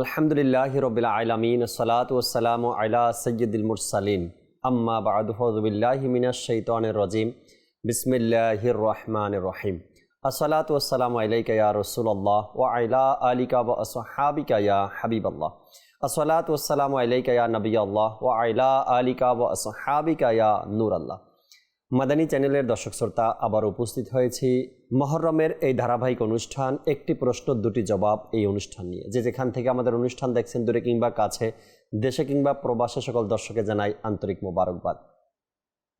আলহামদুলিল্লাহ রবিল আলমিন সালাত ওসালাম আলা সৈয়দুল মুরসালিন। আম্মা বাদ ফজবিল্লাহি মিনাশ শৈতানির রাজিম। বিসমিল্লাহির রহমানির রহিম। আসসালাতু ওয়াসসালামু আলাইকা ইয়া রাসূলুল্লাহ ওয়া আলা আলিকা ওয়া আসহাবিকা হাবিবাল্লাহ। আসসালাতু ওয়াসসালামু আলাইকা ইয়া নবিয়াল্লাহ ওয়া আলা আলিকা ওয়া আসহাবিকা ইয়া নূরাল্লাহ। মাদানী চ্যানেলের দর্শক শ্রোতা আবার উপস্থিত হয়েছি। মহরমের এই ধারাবাহিক অনুষ্ঠান, একটি প্রশ্ন, দুটি জবাব এই অনুষ্ঠান নিয়ে। যে যেখান থেকে আমাদের অনুষ্ঠান দেখছেন, দূরে কিংবা কাছে, দেশে কিংবা প্রবাসে, সকল দর্শকে জানাই আন্তরিক মোবারকবাদ।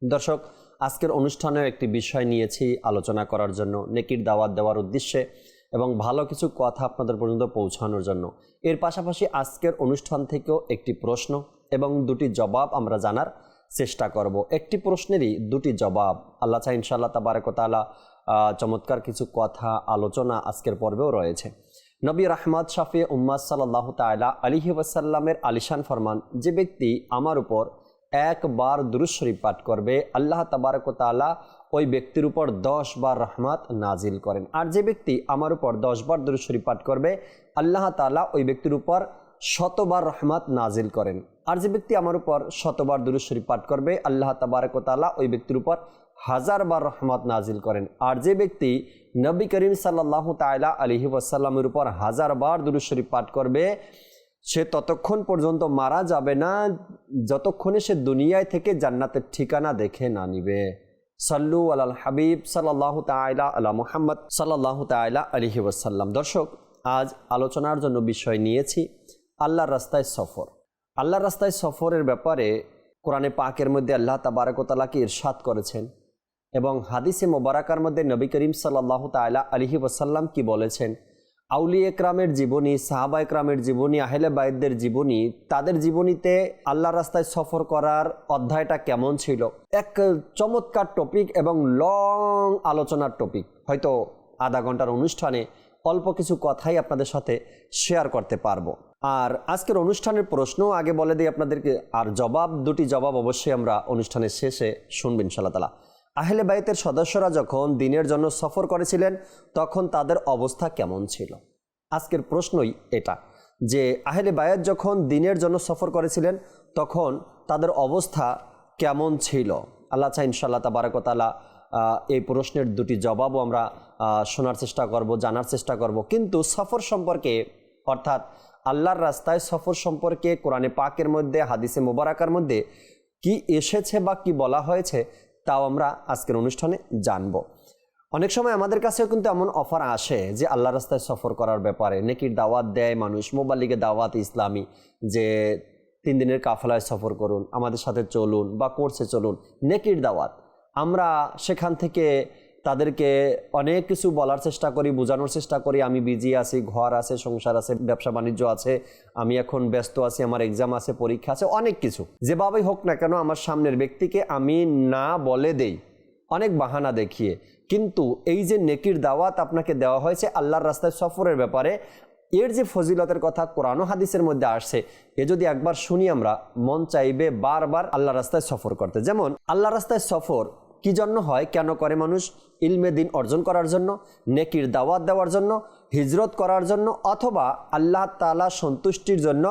দর্শক, আজকের অনুষ্ঠানের একটি বিষয় নিয়েছি আলোচনা করার জন্য, নেকির দাওয়াত দেওয়ার উদ্দেশ্যে এবং ভালো কিছু কথা আপনাদের পর্যন্ত পৌঁছানোর জন্য। এর পাশাপাশি আজকের অনুষ্ঠান থেকেও একটি প্রশ্ন এবং দুটি জবাব আমরা জানার চেষ্টা করব। একটি প্রশ্নেরই দুটি জবাব। আল্লাহ চাহ ইনশাআল্লাহ তাবারকতালা চমৎকার কিছু কথা, আলোচনা আজকের পর্বেও রয়েছে। নবী রাহমাদ শাফি উম্মাদ সাল্লাহ তালা আলিহি ওয়াসাল্লামের আলিশান ফরমান, যে ব্যক্তি আমার উপর একবার দুরুশরীফ পাঠ করবে, আল্লাহ তাবারকতালা ওই ব্যক্তির উপর দশ বার রহমাত নাজিল করেন। আর যে ব্যক্তি আমার উপর দশ বার দুরুশরীফ পাঠ করবে, আল্লাহ তালা ওই ব্যক্তির উপর শতবার রহমাত নাজিল করেন। আর যে ব্যক্তি আমার উপর শতবার দুরুশরীফ পাঠ করবে, আল্লাহ তাবারকতালা ওই ব্যক্তির উপর হাজারবার রহমত নাজিল করেন। আর যে ব্যক্তি নবী করিম সাল্লাহ তাইলা আলহি ওয়াসাল্লামের উপর হাজারবার দুরুশরীফ পাঠ করবে, সে ততক্ষণ পর্যন্ত মারা যাবে না, যতক্ষণে সে দুনিয়ায় থেকে জান্নাতের ঠিকানা দেখে না নিবে। সাল্লু আল হাবিব সাল্লাহ তাইলা আলা মুহাম্মদ সাল্লাহ তাইলা আলহি ওয়াসাল্লাম। দর্শক, আজ আলোচনার জন্য বিষয় নিয়েছি, আল্লাহর রাস্তায় সফর। আল্লাহর রাস্তায় সফরের ব্যাপারে কোরআনে পাকের মধ্যে আল্লাহ তাবারকতালাকে ইরশাদ করেছেন। এবং হাদিসে মোবারাকার মধ্যে নবী করিম সাল্লাহ তালা আলহি ওসাল্লাম কি বলেছেন? আউলি একরামের জীবনী, সাহাবা একরামের জীবনী, আহেলে বাইদদের জীবনী, তাদের জীবনীতে আল্লাহ রাস্তায় সফর করার অধ্যায়টা কেমন ছিল? এক চমৎকার টপিক এবং লং আলোচনার টপিক হয়তো আধা ঘণ্টার অনুষ্ঠানে অল্প কিছু কথাই আপনাদের সাথে শেয়ার করতে পারব। আর আজকের অনুষ্ঠানের প্রশ্ন, আগে বলে দিই আপনাদেরকে, আর জবাব, দুটি জবাব অবশ্যই আমরা অনুষ্ঠানের শেষে শুনবেন ইনশাল্লাহ আহলে বাইতের সদস্যরা যখন দিনের জন্য সফর করেছিলেন, তখন তাদের অবস্থা কেমন ছিল? আজকের প্রশ্নই এটা, যে আহলে বায়াত যখন দিনের জন্য সফর করেছিলেন, তখন তাদের অবস্থা কেমন ছিল? আল্লাহ চা ইনশাল্লাহ তাবারকতালা এই প্রশ্নের দুটি জবাবও আমরা শোনার চেষ্টা করব, জানার চেষ্টা করব। কিন্তু সফর সম্পর্কে, অর্থাৎ আল্লাহর রাস্তায় সফর সম্পর্কে কোরআনে পাকের মধ্যে, হাদিসে মোবারাকার মধ্যে কি এসেছে বা কি বলা হয়েছে তাও আমরা আজকের অনুষ্ঠানে জানব। অনেক সময় আমাদের কাছেও কিন্তু এমন অফার আসে যে আল্লাহ রাস্তায় সফর করার ব্যাপারে, নেকির দাওয়াত দেয় মানুষ মোবাল্লিকে দাওয়াত ইসলামী, যে তিন দিনের কাফলায় সফর করুন, আমাদের সাথে চলুন বা কোর্সে চলুন, নেকির দাওয়াত। আমরা সেখান থেকে তাদেরকে অনেক কিছু বলার চেষ্টা করি, বোঝানোর চেষ্টা করি। আমি বিজি আছি, ঘর আছে, সংসার আছে, ব্যবসা বাণিজ্য আছে, আমি এখন ব্যস্ত আছি, আমার এক্সাম আছে, পরীক্ষা আছে, অনেক কিছু। যেভাবেই হোক না কেন, আমার সামনের ব্যক্তিকে আমি না বলে দেই, অনেক বাহানা দেখিয়ে। কিন্তু এই যে নেকির দাওয়াত আপনাকে দেওয়া হয়েছে আল্লাহর রাস্তায় সফরের ব্যাপারে, এর যে ফজিলতের কথা কোরআন হাদিসের মধ্যে আসছে, এ যদি একবার শুনি আমরা, মন চাইবে বারবার আল্লাহ রাস্তায় সফর করতে। যেমন আল্লাহ রাস্তায় সফর কি জন্য হয়? কেন করে মানুষ ইলমে দিন অর্জন করার জন্য, নেকির দাওয়াত দেওয়ার জন্য, হিজরত করার জন্য অথবা আল্লাহ তালা সন্তুষ্টির জন্য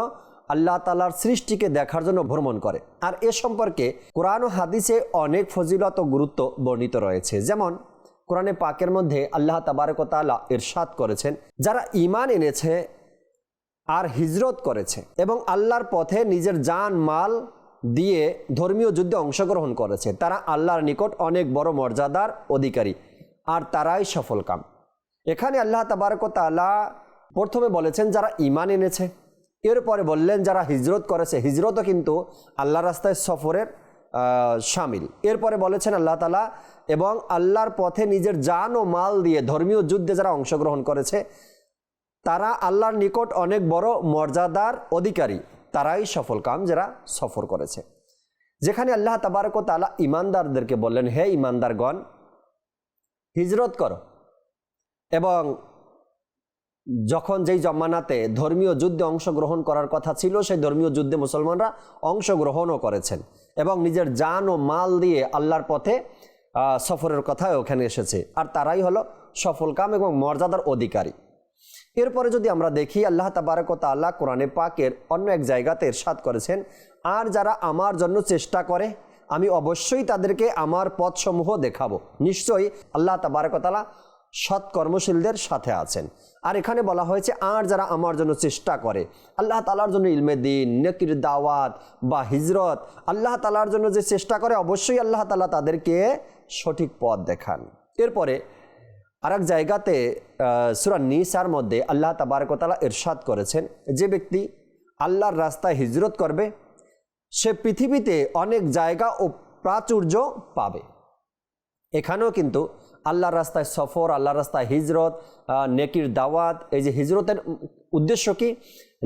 আল্লাহ তালার সৃষ্টিকে দেখার জন্য ভ্রমণ করে? আর এ সম্পর্কে কোরআন ও হাদিসে অনেক ফজিলত ও গুরুত্ব বর্ণিত রয়েছে। যেমন, কোরআনে পাকের মধ্যে আল্লাহ তাবারকতালা এরশাদ করেছেন, যারা ইমান এনেছে আর হিজরত করেছে এবং আল্লাহর পথে নিজের জান, মাল দিয়ে ধর্মীয় যুদ্ধে অংশগ্রহণ করেছে। তারা আল্লাহর নিকট অনেক বড় মর্যাদার অধিকারী আর তারাই সফল কাম। এখানে আল্লাহ তাবারকতালা প্রথমে বলেছেন, যারা ইমান এনেছে। এরপরে বললেন, যারা হিজরত করেছে। হিজরতও কিন্তু আল্লাহ রাস্তায় সফরের সামিল। এরপরে বলেছেন আল্লাহ তালা এবং আল্লাহর পথে নিজের জান ও মাল দিয়ে ধর্মীয় যুদ্ধে যারা অংশগ্রহণ করেছে, তারা আল্লাহর নিকট অনেক বড় মর্যাদার অধিকারী। তারাই সফল কাম যারা সফর করেছে। যেখানে আল্লাহ তাবারক তালা ইমানদারদেরকে বললেন, হে ইমানদারগণ, হিজরত করো। এবং যখন যেই জমানাতে ধর্মীয় যুদ্ধে অংশগ্রহণ করার কথা ছিল, সেই ধর্মীয় যুদ্ধে মুসলমানরা অংশগ্রহণও করেছেন এবং নিজের জান ও মাল দিয়ে আল্লাহর পথে সফরের কথা ওখানে এসেছে। আর তারাই হলো সফল কাম এবং মর্যাদার অধিকারী। এরপরে যদি আমরা দেখি, আল্লাহ তাবারক তাল্লাহ কোরআনে পাকের অন্য এক জায়গাতে এরশাদ করেছেন, আর যারা আমার জন্য চেষ্টা করে, আমি অবশ্যই তাদেরকে আমার পথসমূহ দেখাবো। নিশ্চয়ই আল্লাহ তাবারকতালা সৎ কর্মশীলদের সাথে আছেন। আর এখানে বলা হয়েছে, আর যারা আমার জন্য চেষ্টা করে। আল্লাহ তালার জন্য ইলমে দিন, নেকির দাওয়াত বা হিজরত, আল্লাহ তালার জন্য যে চেষ্টা করে, অবশ্যই আল্লাহ তালা তাদেরকে সঠিক পথ দেখান। এরপরে আর এক জায়গাতে সুরা নিসার মধ্যে আল্লাহ তাবারকতালা ইরশাদ করেছেন, যে ব্যক্তি আল্লাহর রাস্তায় হিজরত করবে, সে পৃথিবীতে অনেক জায়গা ও প্রাচুর্য পাবে। এখানেও কিন্তু আল্লাহর রাস্তায় সফর, আল্লাহর রাস্তায় হিজরত নেকির দাওয়াত, এই যে হিজরতের উদ্দেশ্য কি?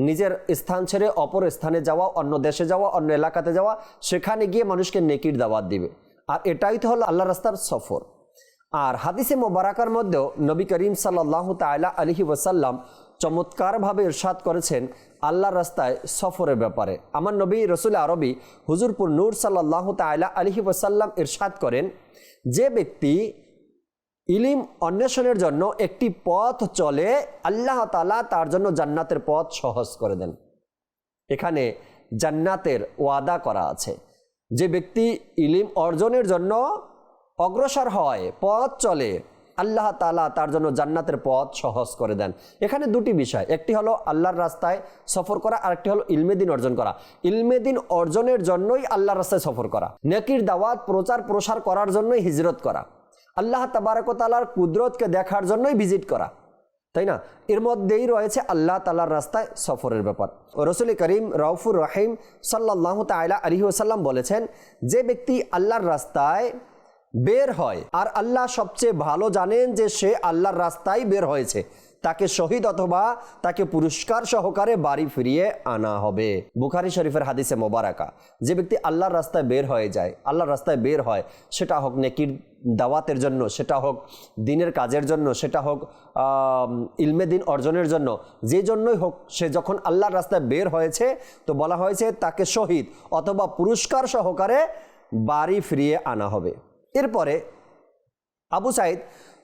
নিজের স্থান ছেড়ে অপর স্থানে যাওয়া, অন্য দেশে যাওয়া, অন্য এলাকাতে যাওয়া, সেখানে গিয়ে মানুষকে নেকির দাওয়াত দিবে। আর এটাই তো হলো আল্লাহ রাস্তার সফর। আর হাদিসে মোবারাকার মধ্যেও নবী করিম সাল্লাহ তাইলা আলহি ওসাল্লাম চমৎকারভাবে ইরশাদ করেছেন আল্লাহর রাস্তায় সফরের ব্যাপারে। আমার নবী রসুল আরবি হুজুরপুর নূর সাল্লাহ তাইলা আলহি ওসাল্লাম ইরশাদ করেন, যে ব্যক্তি ইলিম অন্বেষণের জন্য একটি পথ চলে, আল্লাহ তালা তার জন্য জান্নাতের পথ সহজ করে দেন। এখানে জান্নাতের ওয়াদা করা আছে। যে ব্যক্তি ইলিম অর্জনের জন্য অগ্রসর হয়, পথ চলে। আল্লাহ তালা তার জন্য জান্নাতের পথ সহজ করে দেন। এখানে দুটি বিষয়, একটি হলো আল্লাহর রাস্তায় সফর করা আর একটি হলো ইলমেদিন অর্জন করা। ইলমেদিন অর্জনের জন্যই আল্লাহর রাস্তায় সফর করা। নেকির দাওয়াত, প্রচার, প্রসার করার জন্যই হিজরত করা। আল্লাহ তাবারকতালার কুদরতকে দেখার জন্যই ভিজিট করা। তাই না? এর মধ্যেই রয়েছে আল্লাহ তালার রাস্তায় সফরের ব্যাপার। রসুল করিম রউফুর রহিম সাল্লাহ তাইলা আলহি ওসাল্লাম বলেছেন, যে ব্যক্তি আল্লাহর রাস্তায় বের হয়। আর আল্লাহ সবচেয়ে ভালো জানেন যে সে আল্লাহর রাস্তায় বের হয়েছে। তাকে শহীদ অথবা তাকে পুরস্কার সহকারে বাড়ি ফিরিয়ে আনা হবে। বুখারি শরীফের হাদিসে মোবারকা, যে ব্যক্তি আল্লাহর রাস্তায় বের হয়ে যায়, আল্লাহর রাস্তায় বের হয়, সেটা হোক নেকির দাওয়াতের জন্য, সেটা হোক দিনের কাজের জন্য, সেটা হোক ইলমে দিন অর্জনের জন্য, যে জন্যই হোক সে যখন আল্লাহর রাস্তায় বের হয়েছে, তো বলা হয়েছে তাকে শহীদ অথবা পুরস্কার সহকারে বাড়ি ফিরিয়ে আনা হবে। এরপরে আবু সাইদ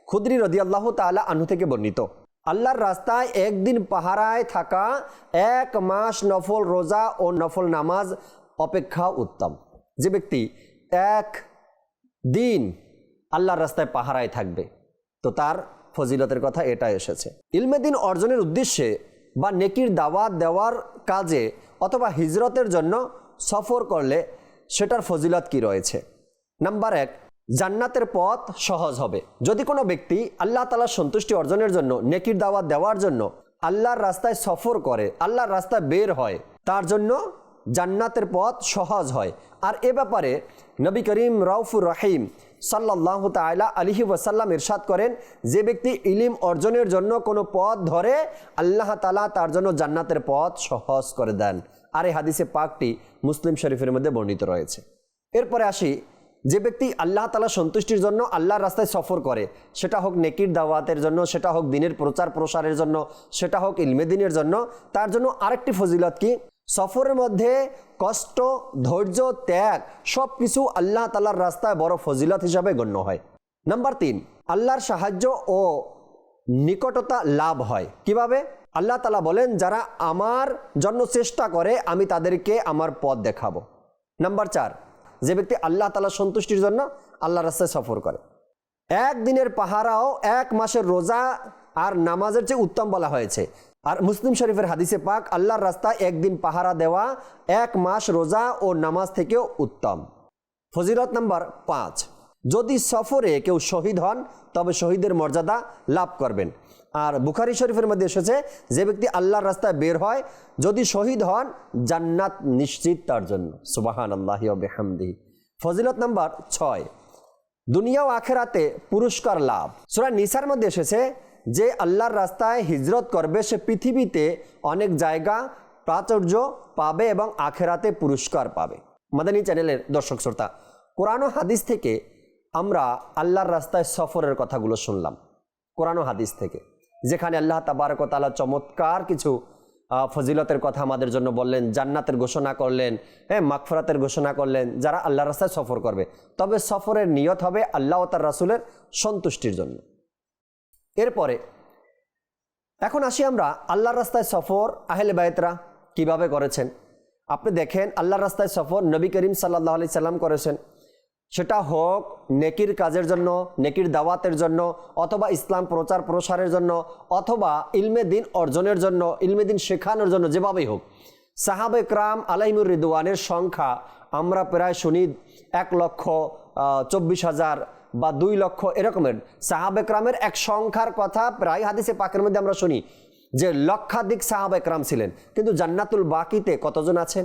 খুদ্রি রদি আল্লাহ তালা আনহু থেকে বর্ণিত। আল্লাহর রাস্তায় একদিন পাহারায় থাকা এক মাস নফল রোজা ও নফল নামাজ অপেক্ষা উত্তম। যে ব্যক্তি এক দিন আল্লাহর রাস্তায় পাহারায় থাকবে, তো তার ফজিলতের কথা এটা এসেছে। ইলমেদিন অর্জনের উদ্দেশ্যে বা নেকির দাওয়াত দেওয়ার কাজে অথবা হিজরতের জন্য সফর করলে সেটার ফজিলত কি রয়েছে? নাম্বার এক জান্নাতের পথ সহজ হবে। যদি কোনো ব্যক্তি আল্লাহ তালার সন্তুষ্টি অর্জনের জন্য, নেকির দাওয়াত দেওয়ার জন্য আল্লাহর রাস্তায় সফর করে, আল্লাহর রাস্তায় বের হয়, তার জন্য জান্নাতের পথ সহজ হয়। আর এ ব্যাপারে নবী করিম রাউফুর রহিম সাল্লাহ তালা আলহি ওয়াসাল্লাম ইরশাদ করেন, যে ব্যক্তি ইলিম অর্জনের জন্য কোনো পথ ধরে, আল্লাহ তালা তার জন্য জান্নাতের পথ সহজ করে দেন। আর এই হাদিসে পাকটি মুসলিম শরীফের মধ্যে বর্ণিত রয়েছে। এরপরে আসি যে ব্যক্তি আল্লাহ তালা সন্তুষ্টির জন্য আল্লাহর রাস্তায় সফর করে, সেটা হোক নেকির দাওয়াতের জন্য, সেটা হোক দিনের প্রচার প্রসারের জন্য, সেটা হোক ইলমে দিনের জন্য, তার জন্য আরেকটি ফজিলত কি? সফরের মধ্যে কষ্ট, ধৈর্য, ত্যাগ সব কিছু আল্লাহ তালার রাস্তায় বড় ফজিলত হিসাবে গণ্য হয়। নাম্বার তিন, আল্লাহর সাহায্য ও নিকটতা লাভ হয়। কীভাবে? আল্লাহ তালা বলেন, যারা আমার জন্য চেষ্টা করে, আমি তাদেরকে আমার পথ দেখাবো। নাম্বার চার যে ব্যক্তি আল্লাহ তালা সন্তুষ্টির জন্য আল্লাহ রাস্তায় সফর করে। একদিনের পাহারাও এক মাসের রোজা আর নামাজের চেয়ে উত্তম বলা হয়েছে। আর মুসলিম শরীফের হাদিসে পাক আল্লাহর রাস্তায় একদিন পাহারা দেওয়া এক মাস রোজা ও নামাজ থেকেও উত্তম। ফজিলত নাম্বার পাঁচ, যদি সফরে কেউ শহীদ হন, তবে শহীদের মর্যাদা লাভ করবেন। আর বুখারি শরীফের মধ্যে এসেছে, যে ব্যক্তি আল্লাহর রাস্তায় বের হয়, যদি শহীদ হন, জান্নাত নিশ্চিত তার জন্য। সুবাহান আল্লাহ বেহামদি ফজিলত নাম্বার ছয়, দুনিয়া ও আখেরাতে পুরস্কার লাভ। সুরা নিসার মধ্যে এসেছে, যে আল্লাহর রাস্তায় হিজরত করবে, সে পৃথিবীতে অনেক জায়গা, প্রাচুর্য পাবে এবং আখেরাতে পুরস্কার পাবে। মাদানী চ্যানেলের দর্শক শ্রোতা, কোরআন হাদিস থেকে আমরা আল্লাহর রাস্তায় সফরের কথাগুলো শুনলাম। কোরআন হাদিস থেকে। যেখানে আল্লাহ তাবারকতালা চমৎকার কিছু ফজিলতের কথা আমাদের জন্য বললেন, জান্নাতের ঘোষণা করলেন হ্যাঁ মাগফরাতের ঘোষণা করলেন, যারা আল্লাহ রাস্তায় সফর করবে। তবে সফরের নিয়ত হবে আল্লাহ তার রাসুলের সন্তুষ্টির জন্য। এরপরে, এখন আসি আমরা আল্লাহর রাস্তায় সফর আহলে বায়তরা কীভাবে করেছেন। আপনি দেখেন, আল্লাহর রাস্তায় সফর নবী করিম সাল্লাহ আলি সাল্লাম করেছেন। সেটা হোক নেকির কাজের জন্য, নেকির দাওয়াতের জন্য, অথবা ইসলাম প্রচার প্রসারের জন্য, অথবা ইলমে দিন অর্জনের জন্য, ইলমে দিন শেখানোর জন্য, যেভাবেই হোক। সাহাবে ক্রাম আলাইমুর রিদওয়ানের সংখ্যা আমরা প্রায় শুনি এক লক্ষ চব্বিশ হাজার বা দুই লক্ষ এরকমের। সাহাবে ক্রামের এক সংখ্যার কথা প্রায় হাদিসে পাকের মধ্যে আমরা শুনি যে লক্ষাধিক সাহাবে ক্রাম ছিলেন। কিন্তু জান্নাতুল বাকিতে কতজন আছেন?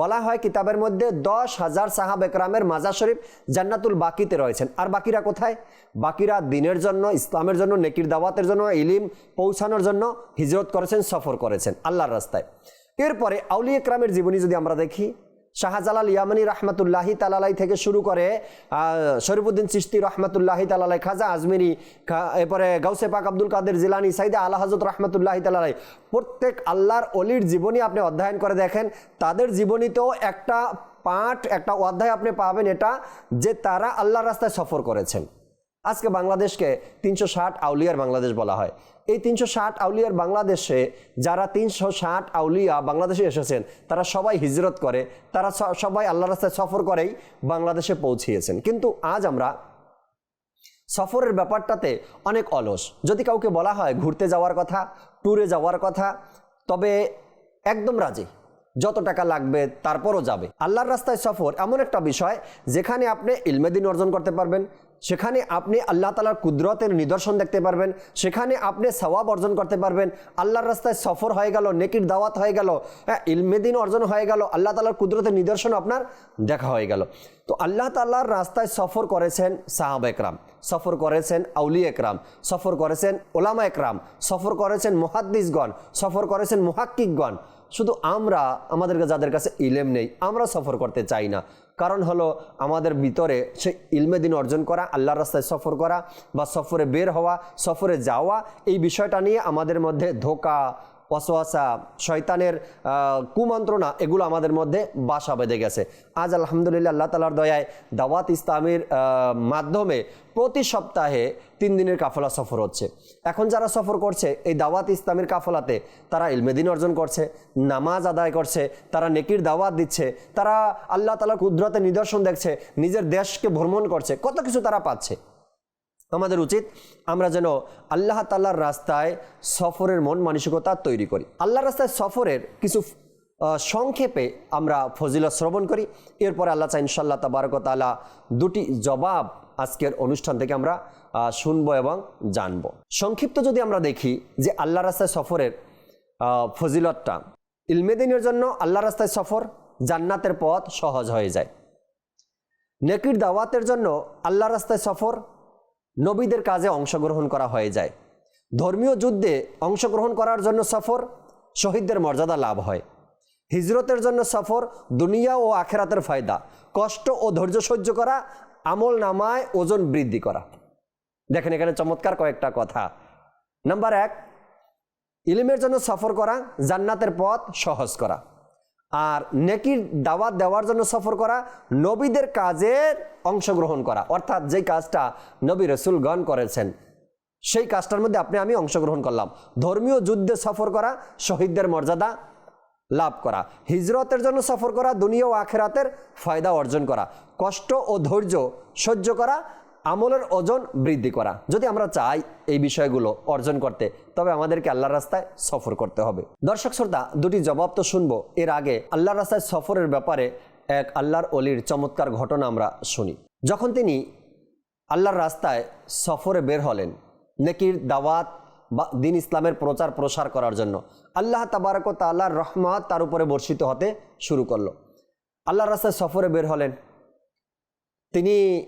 বলা হয় কিতাবের মধ্যে দশ হাজার সাহাব একরামের মাজার শরীফ জান্নাতুল বাকিতে রয়েছেন। আর বাকিরা কোথায়? বাকিরা দিনের জন্য, ইসলামের জন্য, নেকির দাওয়াতের জন্য, ইলিম পৌঁছানোর জন্য হিজরত করেছেন, সফর করেছেন আল্লাহর রাস্তায়। এরপরে আউলি একরামের জীবনী যদি আমরা দেখি শাহজালাল ইয়ামানি রহমতুল্লাহি তালালাই থেকে শুরু করে শরীফুদ্দিন চিস্তি রহমতুল্লাহি তালালাই খাজা আজমিরি এরপরে গাউসে পাক আব্দুল কাদের জিলানি, সাইদা আল্লাহ হাজত রহমতুল্লাহি তালালাই প্রত্যেক আল্লাহর অলির জীবনী আপনি অধ্যয়ন করে দেখেন, তাদের জীবনীতেও একটা পাঠ, একটা অধ্যায় আপনি পাবেন এটা, যে তারা আল্লাহর রাস্তায় সফর করেছেন। আজকে বাংলাদেশকে তিনশো ষাট আউলিয়ার বাংলাদেশ বলা হয়। এই তিনশো ষাট আউলিয়ার বাংলাদেশে যারা তিনশো ষাট আউলিয়া বাংলাদেশে এসেছেন, তারা সবাই হিজরত করে, তারা সবাই আল্লাহ রাস্তায় সফর করেই বাংলাদেশে পৌঁছিয়েছেন। কিন্তু আজ আমরা সফরের ব্যাপারটাতে অনেক অলস। যদি কাউকে বলা হয় ঘুরতে যাওয়ার কথা ট্যুরে যাওয়ার কথা, তবে একদম রাজি। যত টাকা লাগবে তারপরও যাবে। আল্লাহর রাস্তায় সফর এমন একটা বিষয় যেখানে আপনি ইলমেদিন অর্জন করতে পারবেন সেখানে আপনি আল্লাহ তালার কুদরতের নিদর্শন দেখতে পারবেন, সেখানে আপনি সওয়াব অর্জন করতে পারবেন। আল্লাহর রাস্তায় সফর হয়ে গেল, নেকির দাওয়াত হয়ে গেল হ্যাঁ ইলমেদিন অর্জন হয়ে গেল, আল্লাহ তালার কুদরতের নিদর্শন আপনার দেখা হয়ে গেল। তো আল্লাহ তাল্লাহর রাস্তায় সফর করেছেন সাহাব একরাম, সফর করেছেন আউলি একরাম, সফর করেছেন ওলামা একরাম, সফর করেছেন মুহাদ্দিসগণ, সফর করেছেন মুহাক্কিকগণ। শুধু আমরা আমাদের যাদের কাছে ইলেম নেই, আমরা সফর করতে চাই না। কারণ হলো আমাদের ভিতরে সে ইলমে দিন অর্জন করা, আল্লাহর রাস্তায় সফর করা বা সফরে বের হওয়া, সফরে যাওয়া, এই বিষয়টা নিয়ে আমাদের মধ্যে ধোকা অসোয়াশা শয়তানের কুমন্ত্রণা, এগুলো আমাদের মধ্যে বাসা বেঁধে গেছে। আজ আলহামদুলিল্লাহ আল্লাহ তালার দয়ায় দাওয়াত ইসলামের মাধ্যমে প্রতি সপ্তাহে তিন দিনের কাফলা সফর হচ্ছে। এখন যারা সফর করছে, এই দাওয়াত ইসলামের কাফলাতে তারা ইলমেদিন অর্জন করছে, নামাজ আদায় করছে, তারা নেকির দাওয়াত দিচ্ছে, তারা আল্লাহ তালার কুদরতের নিদর্শন দেখছে, নিজের দেশকে ভ্রমণ করছে, কত কিছু তারা পাচ্ছে। আমাদের উচিত আমরা যেন আল্লাহ তাল্লাহর রাস্তায় সফরের মন, মানসিকতা তৈরি করি। আল্লাহ রাস্তায় সফরের কিছু সংক্ষেপে আমরা ফজিলত শ্রবণ করি। এরপরে আল্লাহ চা ইনশাল্লাহ তাবারক তালা দুটি জবাব আজকের অনুষ্ঠান থেকে আমরা শুনব এবং জানব। সংক্ষিপ্ত যদি আমরা দেখি যে আল্লাহ রাস্তায় সফরের ফজিলতটা ইলমেদিনের জন্য আল্লাহ রাস্তায় সফর জান্নাতের পথ সহজ হয়ে যায়। নেকির দাওয়াতের জন্য আল্লাহ রাস্তায় সফর নবীদের কাজে অংশগ্রহণ করা হয়ে যায়। ধর্মীয় যুদ্ধে অংশগ্রহণ করার জন্য সফর শহীদদের মর্যাদা লাভ হয়। হিজরতের জন্য সফর দুনিয়া ও আখেরাতের ফায়দা, কষ্ট ও ধৈর্য সহ্য করা, আমল নামায় ওজন বৃদ্ধি করা। দেখেন এখানে চমৎকার কয়েকটা কথা। নাম্বার এক, ইলিমের জন্য সফর করা, জান্নাতের পথ সহজ করা। আর নেকির দাওয়াত দেওয়ার জন্য সফর করা, নবীদের কাজের অংশগ্রহণ করা। অর্থাৎ যেই কাজটা নবী রসুলগণ করেছেন, সেই কাজটার মধ্যে আপনি, আমি অংশগ্রহণ করলাম। ধর্মীয় যুদ্ধে সফর করা, শহীদদের মর্যাদা লাভ করা। হিজরতের জন্য সফর করা, দুনিয়া ও আখেরাতের ফায়দা অর্জন করা। কষ্ট ও ধৈর্য সহ্য করা আমলের ওজন বৃদ্ধি করা। যদি আমরা চাই এই বিষয়গুলো অর্জন করতে, তবে আমাদেরকে আল্লাহর রাস্তায় সফর করতে হবে। দর্শক শ্রোতা, দুটি জবাব তো শুনব। এর আগে আল্লাহর রাস্তায় সফরের ব্যাপারে এক আল্লাহর অলির চমৎকার ঘটনা আমরা শুনি। যখন তিনি আল্লাহর রাস্তায় সফরে বের হলেন, নেকির দাওয়াত বা দিন ইসলামের প্রচার প্রসার করার জন্য, আল্লাহ তাবারক তাল্লাহর রহমত তার উপরে বর্ষিত হতে শুরু করল। আল্লাহর রাস্তায় সফরে বের হলেন। তিনি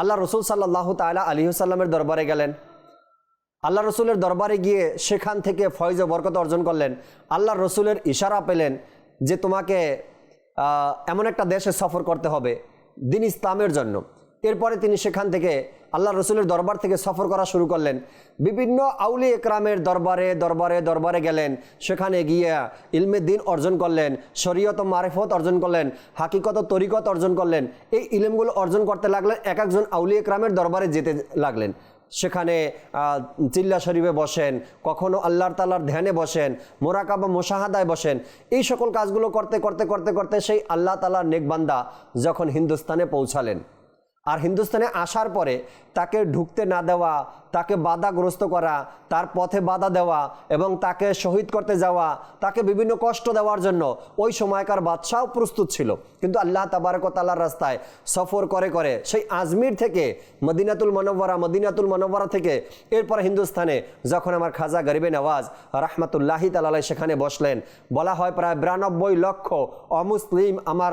আল্লাহ রসুল সাল্লাহ তালা আলিহসাল্লামের দরবারে গেলেন। আল্লাহ রসুলের দরবারে গিয়ে সেখান থেকে ফয়জ বরকত অর্জন করলেন। আল্লাহ রসুলের ইশারা পেলেন যে তোমাকে এমন একটা দেশে সফর করতে হবে, দিন ইসলামের জন্য। এরপরে তিনি সেখান থেকে আল্লাহ রসুলের দরবার থেকে সফর করা শুরু করলেন। বিভিন্ন আউলি একরামের দরবারে দরবারে দরবারে গেলেন। সেখানে গিয়ে ইলমে দিন অর্জন করলেন, শরীয়ত মারেফত অর্জন করলেন, হাকিকত তরিকত অর্জন করলেন। এই ইলমগুলো অর্জন করতে লাগলেন, এক একজন আউলি একরামের দরবারে যেতে লাগলেন। সেখানে চিল্লা শরীফে বসেন, কখনো আল্লাহর তালার ধ্যানে বসেন মোরাকা বা মোশাহাদায় বসেন। এই সকল কাজগুলো করতে করতে করতে করতে সেই আল্লাহ তালার নেকবান্দা যখন হিন্দুস্তানে পৌঁছালেন। আর হিন্দুস্তানে আসার পরে তাকে ঢুকতে না দেওয়া তাকে বাধাগ্রস্ত করা, তার পথে বাধা দেওয়া এবং তাকে শহীদ করতে যাওয়া, তাকে বিভিন্ন কষ্ট দেওয়ার জন্য ওই সময়কার বাদশাহ প্রস্তুত ছিল। কিন্তু আল্লাহ তাবারকতালার রাস্তায় সফর করে করে সেই আজমির থেকে মদিনাতুল মনোবরা মদিনাতুল মনোবরা থেকে এরপরে হিন্দুস্তানে যখন আমার খাজা গরিবে নওয়াজ রাহমাতুল্লাহি তালাই সেখানে বসলেন, বলা হয় প্রায় বিরানব্বই লক্ষ অমুসলিম আমার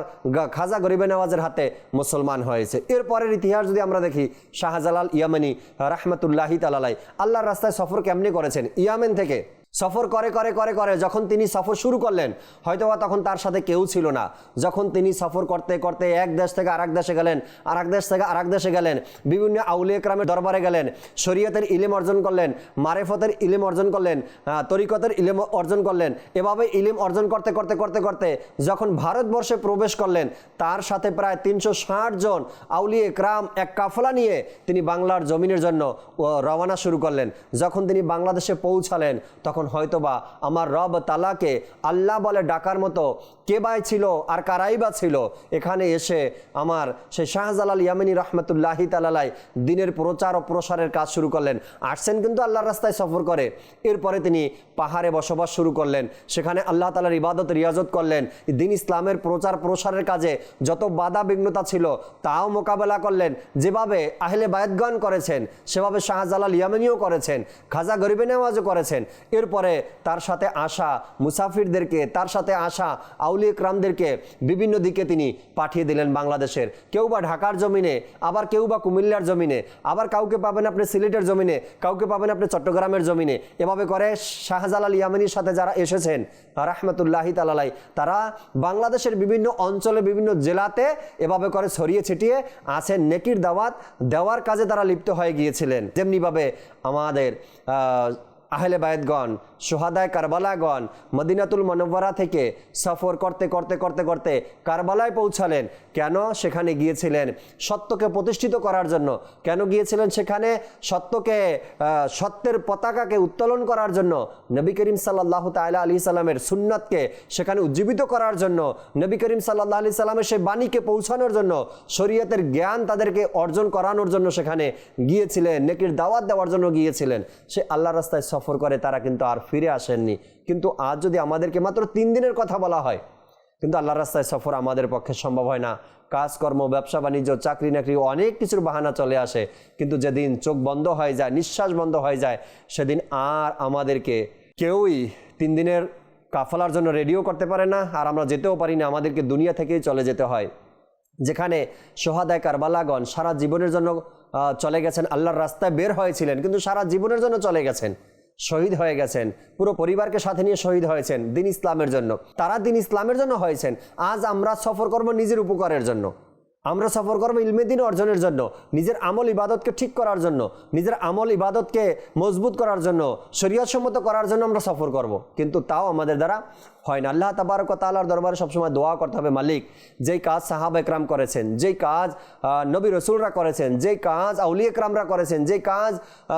খাজা গরিবে নওয়াজের হাতে মুসলমান হয়েছে। এরপরের ইতিহাস যদি আমরা দেখি, শাহজালাল ইয়ামানি রাহমাতুল্লাহি তালাই আল্লাহর রাস্তায় সফর কেমনি করেছেন? ইয়ামেন থেকে সফর করে করে করে করে, যখন তিনি সফর শুরু করলেন, হয়তোবা তখন তার সাথে কেউ ছিল না। যখন তিনি সফর করতে করতে এক দেশ থেকে আরেক দেশে গেলেন আর এক দেশ থেকে আরেক দেশে গেলেন, বিভিন্ন আউলিয়া ক্রামের দরবারে গেলেন, শরীয়তের ইলেম অর্জন করলেন, মারেফতের ইলেম অর্জন করলেন তরিকতের ইলেম অর্জন করলেন, এভাবে ইলেম অর্জন করতে করতে করতে করতে যখন ভারতবর্ষে প্রবেশ করলেন, তার সাথে প্রায় তিনশো ষাট জন আউলিয়া ক্রাম এক কাফলা নিয়ে তিনি বাংলার জমিনের জন্য রওনা শুরু করলেন। যখন তিনি বাংলাদেশে পৌঁছালেন, তখন হয়তোবা আমার রব তালাকে আল্লাহ বলে ডাকার মতো কে বাই ছিল আর কারাই বা ছিল? এখানে এসে আমার সেই শাহজালাল ইয়ামিনী রহমতুল্লাহি তালালাই দিনের প্রচার ও প্রসারের কাজ শুরু করলেন। আসছেন কিন্তু আল্লাহর রাস্তায় সফর করে। এরপরে তিনি পাহাড়ে বসবাস শুরু করলেন। সেখানে আল্লাহ তালার ইবাদত, রিয়াজত করলেন। দিন ইসলামের প্রচার, প্রসারের কাজে যত বাধা বিঘ্নতা ছিল তাও মোকাবেলা করলেন। যেভাবে আহলে বায়তগণ করেছেন, সেভাবে শাহজালাল ইয়ামিনীও করেছেন। খাজা গরিবে নেওয়াজও করেছেন। এরপরে তার সাথে আসা মুসাফিরদেরকে, তার সাথে আসা আউলি ইকরামদেরকে বিভিন্ন দিকে তিনি পাঠিয়ে দিলেন বাংলাদেশের। কেউ বা ঢাকার জমিনে, আবার কেউ বা কুমিল্লার জমিনে, আবার কাউকে পাবেন আপনি সিলেটের জমিনে, কাউকে পাবেন আপনি চট্টগ্রামের জমিনে। এভাবে করে শাহজালাল ইয়ামিনীর সাথে যারা এসেছেন, রাহমাতুল্লাহি তালালাই তারা বাংলাদেশের বিভিন্ন অঞ্চলে, বিভিন্ন জেলাতে এভাবে করে ছড়িয়ে ছিটিয়ে আছেন। নেকির দাওয়াত দেওয়ার কাজে তারা লিপ্ত হয়ে গিয়েছিলেন। যেমনিভাবে আমাদের আহলে বায়তগণ সোহাদায় কারবালাগণ মদিনাতুল মনোবরা থেকে সফর করতে করতে করতে করতে কারবালায় পৌঁছালেন। কেন? সেখানে গিয়েছিলেন সত্যকে প্রতিষ্ঠিত করার জন্য। কেন গিয়েছিলেন সেখানে? সত্যকে সত্যের পতাকাকে উত্তোলন করার জন্য। নবী করিম সাল্লাহ তালা আলি সাল্লামের সুন্নাতকে সেখানে উজ্জীবিত করার জন্য। নবী করিম সাল্লাহ আলি সাল্লামের সেই বাণীকে পৌঁছানোর জন্য, শরীয়তের জ্ঞান তাদেরকে অর্জন করানোর জন্য সেখানে গিয়েছিলেন, নেকির দাওয়াত দেওয়ার জন্য গিয়েছিলেন। সে আল্লাহ রাস্তায় সফর করে, তারা কিন্তু আর ফিরে আসেননি। কিন্তু আজ যদি আমাদেরকে মাত্র তিন দিনের কথা বলা হয়, কিন্তু আল্লাহর রাস্তায় সফর আমাদের পক্ষে সম্ভব হয় না। কাজকর্ম, ব্যবসা, বাণিজ্য, চাকরি, নাকরি, অনেক কিছুর বাহানা চলে আসে। কিন্তু যেদিন চোখ বন্ধ হয়ে যায়, নিঃশ্বাস বন্ধ হয়ে যায়, সেদিন আর আমাদেরকে কেউই তিন দিনের কাফলার জন্য রেডিও করতে পারে না, আর আমরা যেতেও পারি না। আমাদেরকে দুনিয়া থেকেই চলে যেতে হয়। যেখানে সোহাদায় কারবালাগণ সারা জীবনের জন্য চলে গেছেন, আল্লাহর রাস্তায় বের হয়েছিলেন, কিন্তু সারা জীবনের জন্য চলে গেছেন। শহীদ হয়ে গেছেন। পুরো পরিবারকে সাথে নিয়ে শহীদ হয়েছেন দিন ইসলামের জন্য। তারা দিন ইসলামের জন্য হয়েছেন। আজ আমরা সফর করব নিজের উপকারের জন্য। আমরা সফর করব ইলমে দিন অর্জনের জন্য, নিজের আমল ইবাদতকে ঠিক করার জন্য, নিজের আমল ইবাদতকে মজবুত করার জন্য, শরীয়তসম্মত করার জন্য আমরা সফর করব। কিন্তু তাও আমাদের দ্বারা হয় না। আল্লাহ তাবারক তালার দরবারে সবসময় দোয়া করতে হবে মালিক। যেই কাজ সাহাব একরাম করেছেন, যেই কাজ নবী রসুলরা করেছেন, যেই কাজ আউলি একরামরা করেছেন, যেই কাজ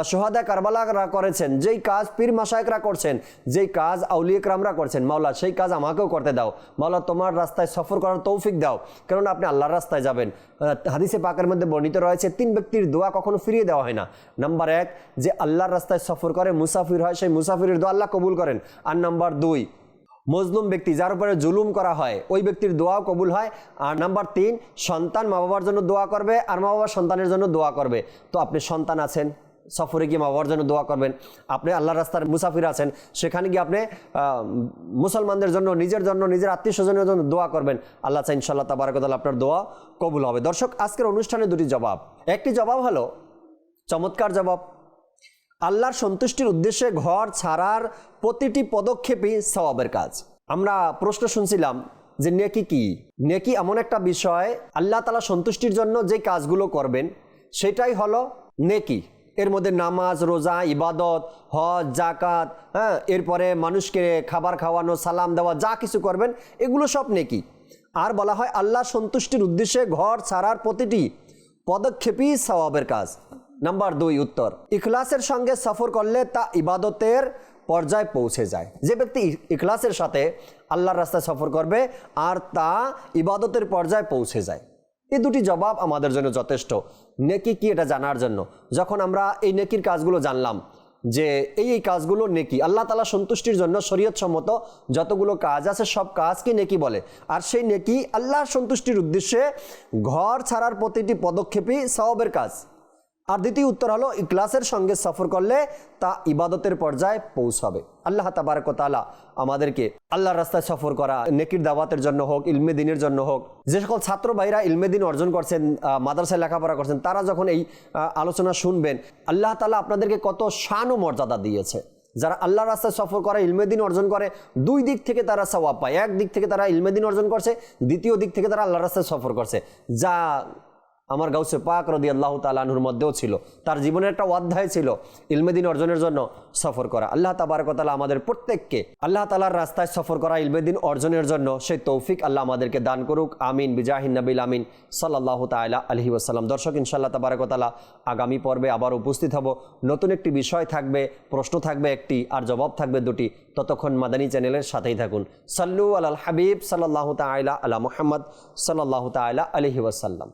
সোহাদা কারবালারা করেছেন, যেই কাজ পীর মাসায়করা করছেন, যেই কাজ আউলি একরামরা করছেন, মাওলা সেই কাজ আমাকেও করতে দাও। মাওলা তোমার রাস্তায় সফর করার তৌফিক দাও। কেননা আপনি আল্লাহর রাস্তায় যাবেন। হাদিসে পাকের মধ্যে বর্ণিত রয়েছে, তিন ব্যক্তির দোয়া কখনো ফিরিয়ে দেওয়া হয় না। নাম্বার এক, যে আল্লাহর রাস্তায় সফর করে মুসাফির হয়, সেই মুসাফিরের দোয়া আল্লাহ কবুল করেন। আর নাম্বার দুই মজলুম ব্যক্তি, যার উপরে জুলুম করা হয়, ওই ব্যক্তির দোয়াও কবুল হয়। আর নাম্বার তিন, সন্তান মা বাবার জন্য দোয়া করবে আর মা বাবা সন্তানের জন্য দোয়া করবে। তো আপনি সন্তান আছেন, সফরে গিয়ে মা বাবার জন্য দোয়া করবেন। আপনি আল্লাহ রাস্তার মুসাফির আছেন, সেখানে গিয়ে আপনি মুসলমানদের জন্য, নিজের জন্য, নিজের আত্মীয় স্বজনের জন্য দোয়া করবেন। আল্লাহ চাই ইনশাল্লাহ তাবারকতাল আপনার দোয়া কবুল হবে। দর্শক, আজকের অনুষ্ঠানে দুটি জবাব। একটি জবাব হলো, চমৎকার জবাব। আল্লাহর সন্তুষ্টির উদ্দেশ্যে ঘর ছাড়ার প্রতিটি পদক্ষেপই সওয়াবের কাজ। আমরা প্রশ্ন শুনছিলাম যে নেকি কি? নেকি এমন একটা বিষয়, আল্লাহ তালা সন্তুষ্টির জন্য যে কাজগুলো করবেন, সেটাই হলো নেকি। এর মধ্যে নামাজ, রোজা, ইবাদত, হজ জাকাত হ্যাঁ এরপরে মানুষকে খাবার খাওয়ানো, সালাম দেওয়া, যা কিছু করবেন, এগুলো সব নেকি। আর বলা হয় আল্লাহ সন্তুষ্টির উদ্দেশ্যে ঘর ছাড়ার প্রতিটি পদক্ষেপই সওয়াবের কাজ। নাম্বার দুই উত্তর। ইখলাসের সঙ্গে সফর করলে তা ইবাদতের পর্যায়ে পৌঁছে যায়। যে ব্যক্তি ইখলাসের সাথে আল্লাহর রাস্তায় সফর করবে আর তা ইবাদতের পর্যায়ে পৌঁছে যায়। এই দুটি জবাব আমাদের জন্য যথেষ্ট। নেকি কি এটা জানার জন্য? যখন আমরা এই নেকির কাজগুলো জানলাম যে এই এই কাজগুলো নেকি, আল্লাহ তালা সন্তুষ্টির জন্য শরীয়ত সম্মত যতগুলো কাজ আছে সব কাজকে নেকি বলে। আর সেই নেকি আল্লাহর সন্তুষ্টির উদ্দেশ্যে ঘর ছাড়ার প্রতিটি পদক্ষেপই সওয়াবের কাজ। আর দ্বিতীয় উত্তর হলো ইকলাসের সঙ্গে সফর করলে তা ইবাদতের পর্যায়ে পৌঁছাবে। আল্লাহ তাবারকতালা আমাদেরকে আল্লাহর রাস্তায় সফর করা, নেকির দাওয়াতের জন্য হোক, ইলমে দিনের জন্য হোক, যে সকল ছাত্র ভাইরা ইলমে দিন অর্জন করছেন মাদ্রাসায় লেখাপড়া করছেন, তারা যখন এই আলোচনা শুনবেন, আল্লাহ তালা আপনাদেরকে কত শান ও মর্যাদা দিয়েছে। যারা আল্লাহ রাস্তায় সফর করে ইলমেদিন অর্জন করে, দুই দিক থেকে তারা সওয়াব পায়। এক দিক থেকে তারা ইলমেদিন অর্জন করছে, দ্বিতীয় দিক থেকে তারা আল্লাহ রাস্তায় সফর করছে। যা আমার গাউসে পাক রদি আল্লাহ তালাহুর মধ্যেও ছিল। তার জীবনের একটা অধ্যায় ছিল ইলমেদিন অর্জনের জন্য সফর করা। আল্লাহ তাবারকতালা আমাদের প্রত্যেককে, আল্লাহ তালার রাস্তায় সফর করা ইলমেদিন অর্জনের জন্য সেই তৌফিক আল্লাহ আমাদেরকে দান করুক। আমিন, বিজাহিন নবিল আমিন সাল্লাহ তালা আলহি ওসাল্লাম দর্শক ইনশাল্লাহ তাবারকতালা আগামী পর্বে আবার উপস্থিত হব। নতুন একটি বিষয় থাকবে, প্রশ্ন থাকবে একটি, আর জবাব থাকবে দুটি। ততক্ষণ মাদানী চ্যানেলের সাথেই থাকুন। সাল্লু আল হাবিব সাল্লাহ তালা আলা মোহাম্মদ সাল্লাহ তালা আলহি ওয়াসাল্লাম।